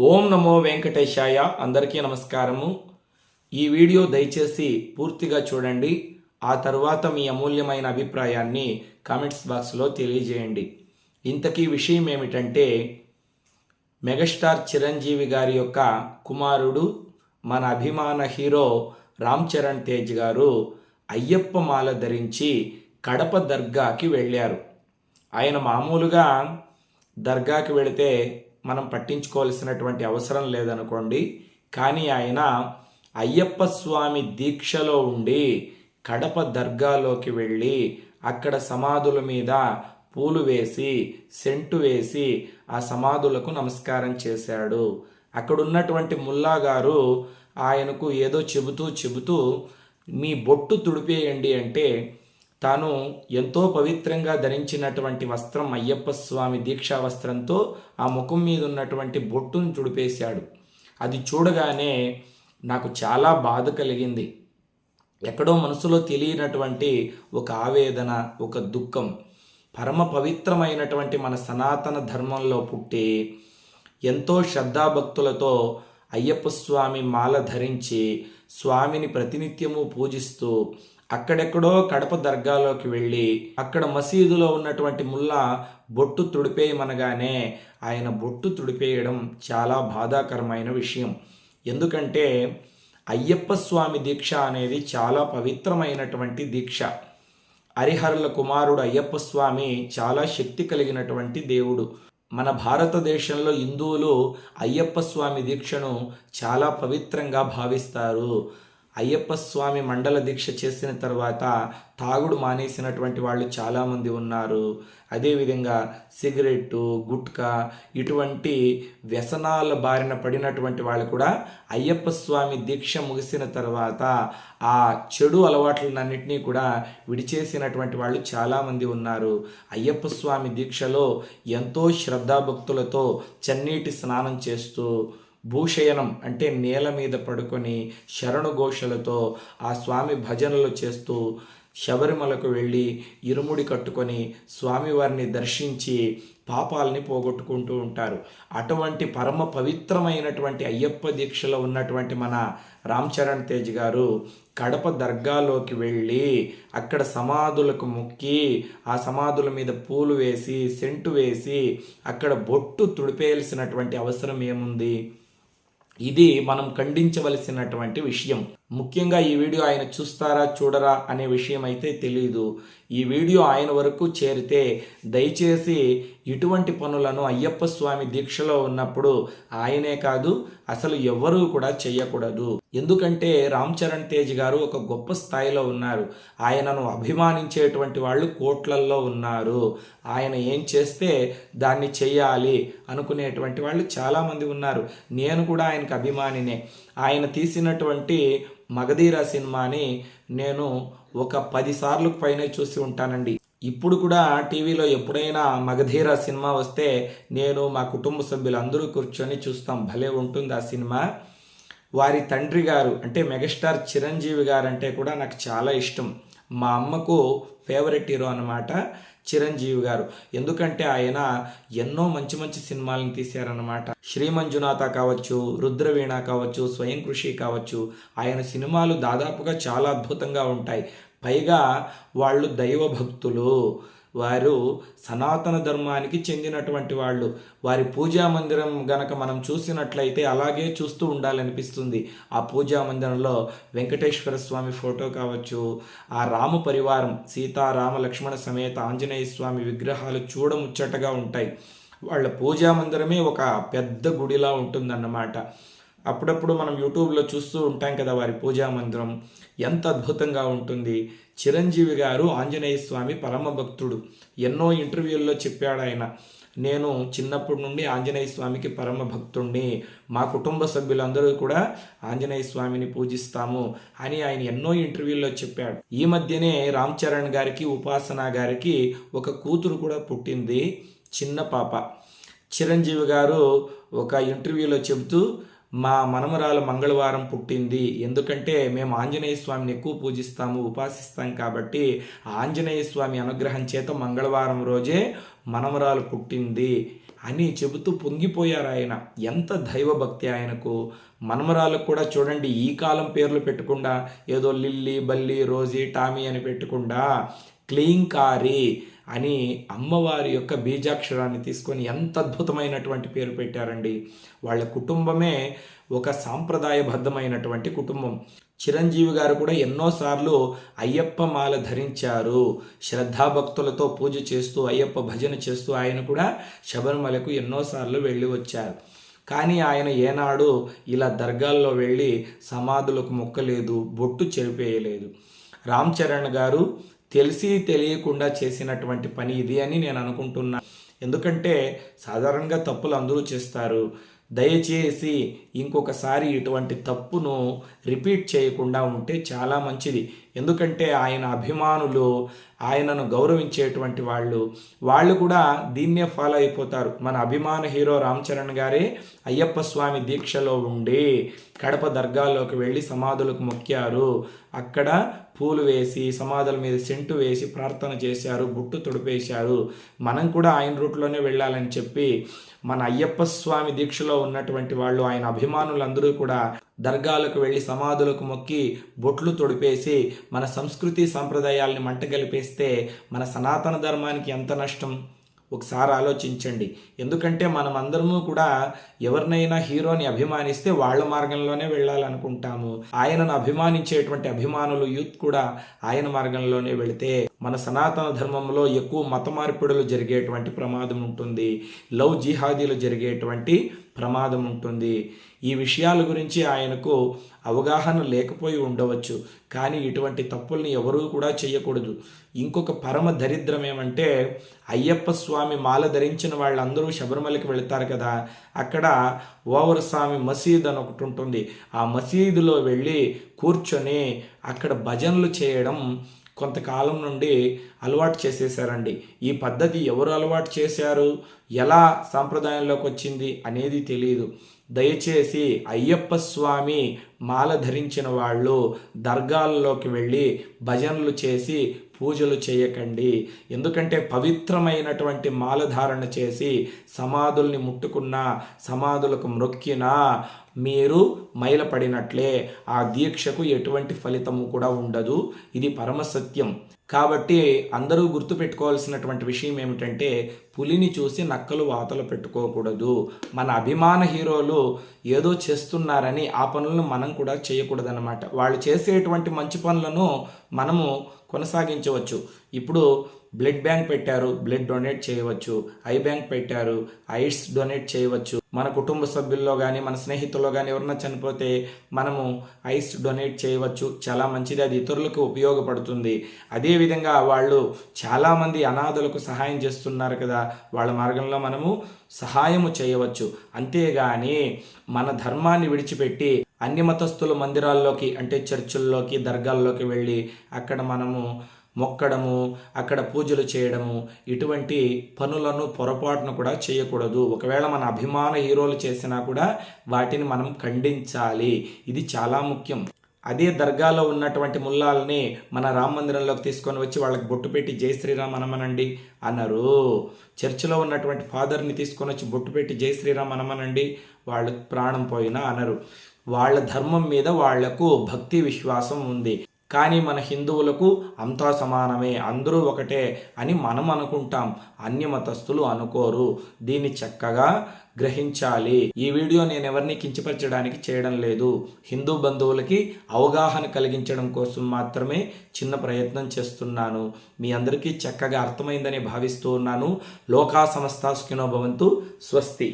ఓం నమో వెంకటేశాయ. అందరికీ నమస్కారము. ఈ వీడియో దయచేసి పూర్తిగా చూడండి. ఆ తర్వాత మీ అమూల్యమైన అభిప్రాయాన్ని కామెంట్స్ బాక్స్లో తెలియజేయండి. ఇంతకీ విషయం ఏమిటంటే మెగాస్టార్ చిరంజీవి గారి యొక్క కుమారుడు మన అభిమాన హీరో రామ్ చరణ్ తేజ్ గారు అయ్యప్ప మాల ధరించి కడప దర్గాకి వెళ్ళారు. ఆయన మామూలుగా దర్గాకి వెళితే మనం పట్టించుకోవాల్సినటువంటి అవసరం లేదనుకోండి కానీ ఆయన అయ్యప్ప స్వామి దీక్షలో ఉండి కడప దర్గాలోకి వెళ్ళి అక్కడ సమాధుల మీద పూలు వేసి సెంటు వేసి ఆ సమాధులకు నమస్కారం చేశాడు. అక్కడున్నటువంటి ముల్లా గారు ఆయనకు ఏదో చెబుతూ చెబుతూ మీ బొట్టు తుడిపేయండి అంటే తాను ఎంతో పవిత్రంగా ధరించినటువంటి వస్త్రం అయ్యప్ప స్వామి దీక్షా వస్త్రంతో ఆ ముఖం మీద ఉన్నటువంటి బొట్టును చుడిపేశాడు. అది చూడగానే నాకు చాలా బాధ కలిగింది. ఎక్కడో మనసులో తెలియనటువంటి ఒక ఆవేదన ఒక దుఃఖం పరమ పవిత్రమైనటువంటి మన సనాతన ధర్మంలో పుట్టి ఎంతో శ్రద్ధాభక్తులతో అయ్యప్ప స్వామి మాల ధరించి స్వామిని ప్రతినిత్యము పూజిస్తూ అక్కడెక్కడో కడప దర్గాలోకి వెళ్ళి అక్కడ మసీదులో ఉన్నటువంటి ముల్లా బొట్టు తుడిపేయమనగానే ఆయన బొట్టు తుడిపేయడం చాలా బాధాకరమైన విషయం. ఎందుకంటే అయ్యప్ప స్వామి దీక్ష అనేది చాలా పవిత్రమైనటువంటి దీక్ష. హరిహరుల కుమారుడు అయ్యప్ప స్వామి చాలా శక్తి కలిగినటువంటి దేవుడు. మన భారతదేశంలో హిందువులు అయ్యప్ప స్వామి దీక్షను చాలా పవిత్రంగా భావిస్తారు. అయ్యప్ప స్వామి మండల దీక్ష చేసిన తర్వాత తాగుడు మానేసినటువంటి వాళ్ళు చాలామంది ఉన్నారు. అదేవిధంగా సిగరెట్టు గుట్కా ఇటువంటి వ్యసనాల బారిన పడినటువంటి వాళ్ళు కూడా అయ్యప్ప స్వామి దీక్ష ముగిసిన తర్వాత ఆ చెడు అలవాట్లన్నింటినీ కూడా విడిచేసినటువంటి వాళ్ళు చాలామంది ఉన్నారు. అయ్యప్ప స్వామి దీక్షలో ఎంతో శ్రద్ధాభక్తులతో చన్నీటి స్నానం చేస్తూ భూషయనం అంటే నేల మీద పడుకొని శరణుఘోషలతో ఆ స్వామి భజనలు చేస్తూ శబరిమలకు వెళ్ళి ఇరుముడి కట్టుకొని స్వామివారిని దర్శించి పాపాలని పోగొట్టుకుంటూ ఉంటారు. అటువంటి పరమ పవిత్రమైనటువంటి అయ్యప్ప దీక్షలో ఉన్నటువంటి మన రామ్ చరణ్ తేజ్ గారు కడప దర్గాలోకి వెళ్ళి అక్కడ సమాధులకు మొక్కి ఆ సమాధుల మీద పూలు వేసి సెంటు వేసి అక్కడ బొట్టు తుడిపేయాల్సినటువంటి అవసరం ఏముంది? ఇది మనం ఖండించవలసినటువంటి విషయం. ముఖ్యంగా ఈ వీడియో ఆయన చూస్తారా చూడరా అనే విషయం అయితే తెలియదు ఈ వీడియో ఆయన వరకు చేరితే దయచేసి ఇటువంటి పనులను అయ్యప్ప స్వామి దీక్షలో ఉన్నప్పుడు ఆయనే కాదు అసలు ఎవ్వరూ కూడా చేయకూడదు. ఎందుకంటే రామ్ చరణ్ తేజ్ గారు ఒక గొప్ప స్థాయిలో ఉన్నారు. ఆయనను అభిమానించేటువంటి వాళ్ళు కోట్లల్లో ఉన్నారు. ఆయన ఏం చేస్తే దాన్ని చేయాలి అనుకునేటువంటి వాళ్ళు చాలామంది ఉన్నారు. నేను కూడా ఆయనకు అభిమానినే. ఆయన తీసినటువంటి మగధీర సినిమాని నేను ఒక పదిసార్లు పైనే పైన చూసి ఉంటానండి. ఇప్పుడు కూడా టీవీలో ఎప్పుడైనా మగధీర సినిమా వస్తే నేను మా కుటుంబ సభ్యులందరూ కూర్చొని చూస్తాం. భలే ఉంటుంది ఆ సినిమా. వారి తండ్రి గారు అంటే మెగాస్టార్ చిరంజీవి గారు అంటే కూడా నాకు చాలా ఇష్టం. మా అమ్మకు ఫేవరెట్ హీరో అనమాట చిరంజీవి గారు. ఎందుకంటే ఆయన ఎన్నో మంచి మంచి సినిమాలను తీశారనమాట శ్రీ మంజునాథ కావచ్చు రుద్రవీణ కావచ్చు స్వయం కృషి కావచ్చు ఆయన సినిమాలు దాదాపుగా చాలా అద్భుతంగా ఉంటాయి. పైగా వాళ్ళు దైవ భక్తులు వారు సనాతన ధర్మానికి చెందినటువంటి వాళ్ళు. వారి పూజా మందిరం గనక మనం చూసినట్లయితే అలాగే చూస్తూ ఉండాలనిపిస్తుంది. ఆ పూజా మందిరంలో వెంకటేశ్వర స్వామి ఫోటో కావచ్చు ఆ రామ పరివారం సీతారామ లక్ష్మణ సమేత ఆంజనేయ స్వామి విగ్రహాలు చూడముచ్చటగా ఉంటాయి. వాళ్ళ పూజా మందిరమే ఒక పెద్ద గుడిలా ఉంటుందన్నమాట. అప్పుడప్పుడు మనం యూట్యూబ్లో చూస్తూ ఉంటాం కదా వారి పూజా మందిరం. ఎంత అద్భుతంగా ఉంటుంది. చిరంజీవి గారు ఆంజనేయ స్వామి పరమ భక్తుడు. ఎన్నో ఇంటర్వ్యూల్లో చెప్పాడు ఆయన. నేను చిన్నప్పటి నుండి ఆంజనేయ స్వామికి పరమ భక్తుణ్ణి. మా కుటుంబ సభ్యులందరూ కూడా ఆంజనేయ స్వామిని పూజిస్తాము అని ఆయన ఎన్నో ఇంటర్వ్యూల్లో చెప్పాడు. ఈ మధ్యనే రామ్ చరణ్ గారికి ఉపాసన గారికి ఒక కూతురు కూడా పుట్టింది. చిన్న పాప. చిరంజీవి గారు ఒక ఇంటర్వ్యూలో చెబుతూ మా మనమరాలు మంగళవారం పుట్టింది. ఎందుకంటే మేము ఆంజనేయ స్వామిని ఎక్కువ పూజిస్తాము ఉపాసిస్తాం కాబట్టి ఆంజనేయ స్వామి అనుగ్రహం చేత మంగళవారం రోజే మనమరాలు పుట్టింది అని చెబుతూ పొంగిపోయారు ఆయన. ఎంత దైవభక్తి ఆయనకు. మనమరాలకు కూడా చూడండి ఈ కాలం పేర్లు పెట్టకుండా ఏదో లిల్లీ బల్లి రోజీ టామీ అని పెట్టకుండా క్లీంకారి అని అమ్మవారి యొక్క బీజాక్షరాన్ని తీసుకొని ఎంత అద్భుతమైనటువంటి పేరు పెట్టారండి. వాళ్ళ కుటుంబమే ఒక సాంప్రదాయబద్ధమైనటువంటి కుటుంబం. చిరంజీవి గారు కూడా ఎన్నోసార్లు అయ్యప్ప మాల ధరించారు. శ్రద్ధాభక్తులతో పూజ చేస్తూ అయ్యప్ప భజన చేస్తూ ఆయన కూడా శబరిమలకు ఎన్నోసార్లు వెళ్ళి వచ్చారు. కానీ ఆయన ఏనాడు ఇలా దర్గాల్లో వెళ్ళి సమాధులకు మొక్కలేదు బొట్టు చెరిపేయలేదు. రామ్ చరణ్ గారు తెలిసి తెలియకుండా చేసినటువంటి పని ఇది అని నేను అనుకుంటున్నా. ఎందుకంటే సాధారణంగా తప్పులు అందరూ చేస్తారు. దయచేసి ఇంకొకసారి ఇటువంటి తప్పును రిపీట్ చేయకుండా ఉంటే చాలా మంచిది. ఎందుకంటే ఆయన అభిమానులు ఆయనను గౌరవించేటువంటి వాళ్ళు. వాళ్ళు కూడా దీన్నే ఫాలో అయిపోతారు. మన అభిమాన హీరో రామ్ చరణ్ గారే అయ్యప్ప స్వామి దీక్షలో ఉండి కడప దర్గాల్లోకి వెళ్ళి సమాధులకు మొక్కారు. అక్కడ పూలు వేసి సమాధుల మీద సెంటు వేసి ప్రార్థన చేశారు. బుట్టు తుడిపేశారు. మనం కూడా ఆయన రూట్లోనే వెళ్ళాలని చెప్పి మన అయ్యప్ప స్వామి దీక్షలో ఉన్నటువంటి వాళ్ళు ఆయన అభిమానులందరూ కూడా దర్గాలకు వెళ్ళి సమాధులకు మొక్కి బొట్లు తొడిపేసి మన సంస్కృతి సాంప్రదాయాల్ని మంటగలిపేస్తే మన సనాతన ధర్మానికి ఎంత నష్టం? ఒకసారి ఆలోచించండి. ఎందుకంటే మనం అందరము కూడా ఎవరినైనా హీరోని అభిమానిస్తే వాళ్ళ మార్గంలోనే వెళ్ళాలనుకుంటాము. ఆయనను అభిమానించేటువంటి అభిమానులు యూత్ కూడా ఆయన మార్గంలోనే వెళితే మన సనాతన ధర్మంలో ఎక్కువ మత మార్పిడులు జరిగేటువంటి ప్రమాదం ఉంటుంది. లవ్ జిహాదీలు జరిగేటువంటి ప్రమాదం ఉంటుంది. ఈ విషయాల గురించి ఆయనకు అవగాహన లేకపోయి ఉండవచ్చు. కానీ ఇటువంటి తప్పుల్ని ఎవరూ కూడా చేయకూడదు. ఇంకొక పరమ దరిద్రం ఏమంటే అయ్యప్ప స్వామి మాల ధరించిన వాళ్ళందరూ శబరిమలకి వెళ్తారు కదా. అక్కడ ఓవర్ స్వామి మసీద్ అని ఒకటి ఉంటుంది. ఆ మసీదులో వెళ్ళి కూర్చొని అక్కడ భజనలు చేయడం కొంతకాలం నుండి అలవాటు చేసేసారండి ఈ పద్ధతి ఎవరు అలవాటు చేశారు? ఎలా సాంప్రదాయంలోకి వచ్చింది అనేది తెలియదు దయచేసి అయ్యప్ప స్వామి మాల ధరించిన వాళ్ళు దర్గాల్లోకి వెళ్ళి భజనలు చేసి పూజలు చేయకండి. ఎందుకంటే పవిత్రమైనటువంటి మాలధారణ చేసి సమాధుల్ని ముట్టుకున్నా సమాధులకు మ్రొక్కినా మీరు మైలపడినట్లే. ఆ దీక్షకు ఎటువంటి ఫలితము కూడా ఉండదు. ఇది పరమసత్యం కాబట్టి అందరూ గుర్తుపెట్టుకోవాల్సినటువంటి విషయం ఏమిటంటే పులిని చూసి నక్కలు వాతలు పెట్టుకోకూడదు. మన అభిమాన హీరోలు ఏదో చేస్తున్నారని ఆ పనులను మనం కూడా చేయకూడదన్నమాట. వాళ్ళు చేసేటువంటి మంచి పనులను మనము కొనసాగించవచ్చు. ఇప్పుడు బ్లడ్ బ్యాంక్ పెట్టారు బ్లడ్ డొనేట్ చేయవచ్చు. ఐ బ్యాంక్ పెట్టారు ఐడ్స్ డొనేట్ చేయవచ్చు. మన కుటుంబ సభ్యుల్లో కానీ మన స్నేహితుల్లో కానీ ఎవరన్నా చనిపోతే మనము ఐస్ డొనేట్ చేయవచ్చు. చాలా మంచిది. అది ఇతరులకు ఉపయోగపడుతుంది. అదేవిధంగా వాళ్ళు చాలామంది అనాథులకు సహాయం చేస్తున్నారు కదా. వాళ్ళ మార్గంలో మనము సహాయము చేయవచ్చు. అంతేగాని మన ధర్మాన్ని విడిచిపెట్టి అన్ని మతస్థుల మందిరాల్లోకి అంటే చర్చిల్లోకి దర్గాల్లోకి వెళ్ళి అక్కడ మనము మొక్కడము అక్కడ పూజలు చేయడము ఇటువంటి పనులను పొరపాటును కూడా చేయకూడదు. ఒకవేళ మన అభిమాన హీరోలు చేసినా కూడా వాటిని మనం ఖండించాలి. ఇది చాలా ముఖ్యం. అదే దర్గాలో ఉన్నటువంటి ముల్లాలని మన రామ మందిరంలోకి తీసుకొని వచ్చి వాళ్ళకి బొట్టు పెట్టి జై శ్రీరామ్ అనమనండి అన్నారు. చర్చిలో ఉన్నటువంటి ఫాదర్ని తీసుకొని వచ్చి బొట్టు పెట్టి జై శ్రీరామ్ అనమనండి వాళ్ళు ప్రాణం పోయినా అనరు వాళ్ళ ధర్మం మీద వాళ్ళకు భక్తి విశ్వాసం ఉంది. కానీ మన హిందువులకు అంతా సమానమే అందరూ ఒకటే అని మనం అనుకుంటాం. అన్యమతస్థులు అనుకోరు. దీన్ని చక్కగా గ్రహించాలి. ఈ వీడియో నేను ఎవరిని కించపరచడానికి చేయడం లేదు. హిందూ బంధువులకి అవగాహన కలిగించడం కోసం మాత్రమే చిన్న ప్రయత్నం చేస్తున్నాను. మీ అందరికీ చక్కగా అర్థమైందని భావిస్తూ ఉన్నాను. లోకా సమస్త భవంతు స్వస్తి.